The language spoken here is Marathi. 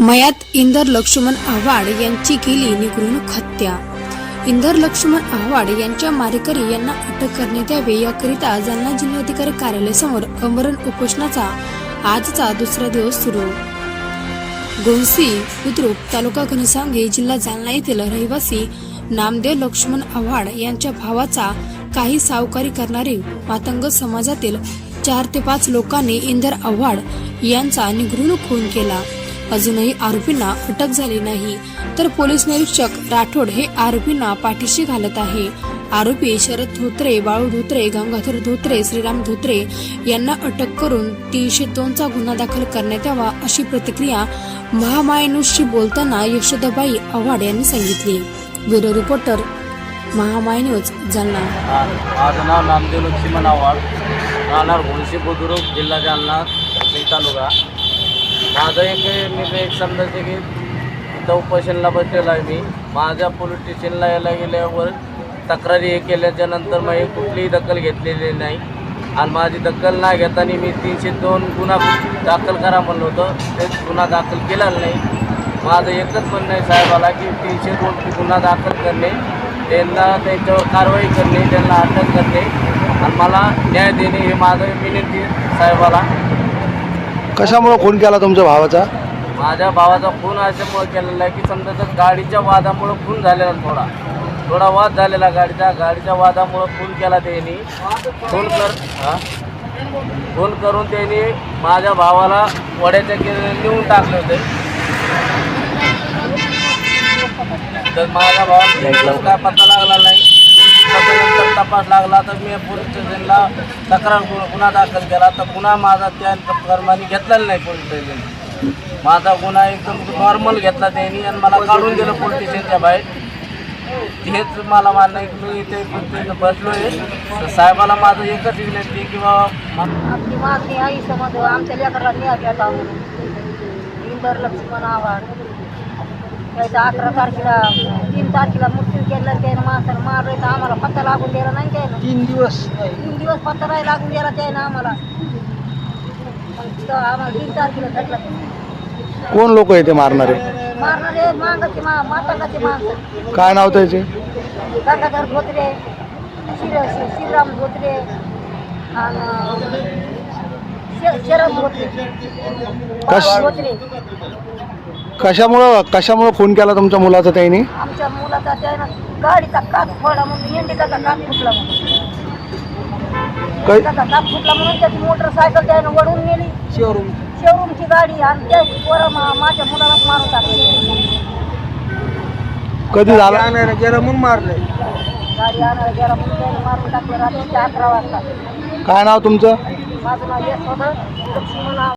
मयात इंदर लक्ष्मण आव्हाड यांची केली निगृणूक हत्या. इंदर लक्ष्मण आव्हाड यांच्या मारेकरी यांना अटक करण्यात यावी याकरिता जालना जिल्हाधिकारी कार्यालयासमोर अमरण उपोषणाचा आजचा दुसरा दिवस सुरू. गोंसी बुद्रुक तालुका घनसांगे जिल्हा जालना येथील रहिवासी नामदेव लक्ष्मण आव्हाड यांच्या भावाचा काही सावकारी करणारे मातंग समाजातील चार ते पाच लोकांनी इंदर आव्हाड यांचा निगृणक खून केला. अजूनही आरोपींना अटक झाली नाही. तर पोलीस निरीक्षक राठोड हे आरोपींना पाठीशी घालत आहे. आरोपी शरद धोत्रे बाळू धोत्रे गंगाधर धोत्रे श्रीराम धोत्रे यांना अटक करून तीनशे दोनचा गुन्हा दाखल करण्यात यावा अशी प्रतिक्रिया महामायनुषशी बोलताना यशोदाबाई आव्हाड यांनी सांगितली. Bureau reporter Mahamay news Jalna. माझं नाव नामदेव लक्ष्मण आव्हाड. राहणार मुळशी बुद्रुक जिल्हा जालना तालुका. माझं एक मी एक समजायचं की इथं उपोषणला बसलेला आहे मी. माझ्या पोलीस स्टेशनला यायला गेल्यावर तक्रारी हे केल्याच्यानंतर मग हे कुठलीही दखल घेतलेली नाही. आणि माझी दखल नाही घेताना मी तीनशे दोन गुन्हा दाखल करा म्हणलं होतं. तेच गुन्हा दाखल केला नाही. माझं एकच म्हणणं आहे साहेबाला की तीनशे दोन गुन्हा दाखल करणे त्यांना त्यांच्यावर कारवाई करणे त्यांना अटक करणे. आणि मला न्याय देणे हे माझं विनंती साहेबाला. कशामुळे खून केला तुमच्या भावाचा? माझ्या भावाचा खून अशामुळे केलेला आहे की समजा तर गाडीच्या वादामुळं खून झालेला थोडा. थोडा वाद झालेला गाडीचा. गाडीच्या वादामुळं खून केला त्यांनी. खून कर हा? खून करून त्यांनी माझ्या भावाला वड्याच्या केले नेऊन टाकले होते. तर माझ्या भावाला काय पत्ता लागला नाही. तपास लागला तर मी पोलीस स्टेशनला तक्रार गु- गुन्हा दाखल केला. तर पुन्हा माझा त्या कर्माने घेतलेला नाही पोलीस स्टेशन. माझा गुन्हा एकदम नॉर्मल घेतला त्यांनी आणि मला काढून दिलं पोलीस स्टेशनच्या बाहेर. हेच मला मान्य आहे की मी इथे इथे बसलो आहे तर साहेबाला माझं एकच विनंती की बाबा आपली मागणी आई समज आमच्या लेकरांनी न्याय भेटा हो. इंदर लक्ष्मण आव्हाड. त्याच्या अकरा तारखेला तीन तारखेला मृत्यू केला त्यानं माणसानं मारलं तर आम्हाला पत्ता लागून दिला नाही त्यानं. तीन दिवस तीन दिवस पत्ता नाही लागून दिला त्यानं आम्हाला. मग तिथं आम्हाला तीन तारखेला भेटला. कोण लोक आहे ते मारणारे? मारणारे मांगाचे मा मातंगाचे माणसं. काय नाव त्याचे? गंगाधर धोत्रे शिर श्रीराम धोत्रे आणि श- शरद धोत्रे. कश- धोत्रे. कशामुळं कशामुळं खून केला तुमच्या मुलाचा त्यांनी? आमच्या मुलाचा त्यानं गाडीचा काच फोडला म्हणून इंडिकाचा काच फुटला म्हणून. कै- इंडिकाचा काच फुटला म्हणून त्याची मोटरसायकल त्यानं वडून नेली. शोरूम. शोरूमची गाडी आणि त्या पोरं मा- माझ्या मुलालाच मारून टाकली. कधी झाला? गाडी आणायला गेला म्हणून त्यानं मारून टाकलं रात्रीच्या अकरा वाजता. काय नाव तुमचं? माझं नाव यशोधर लक्ष्मण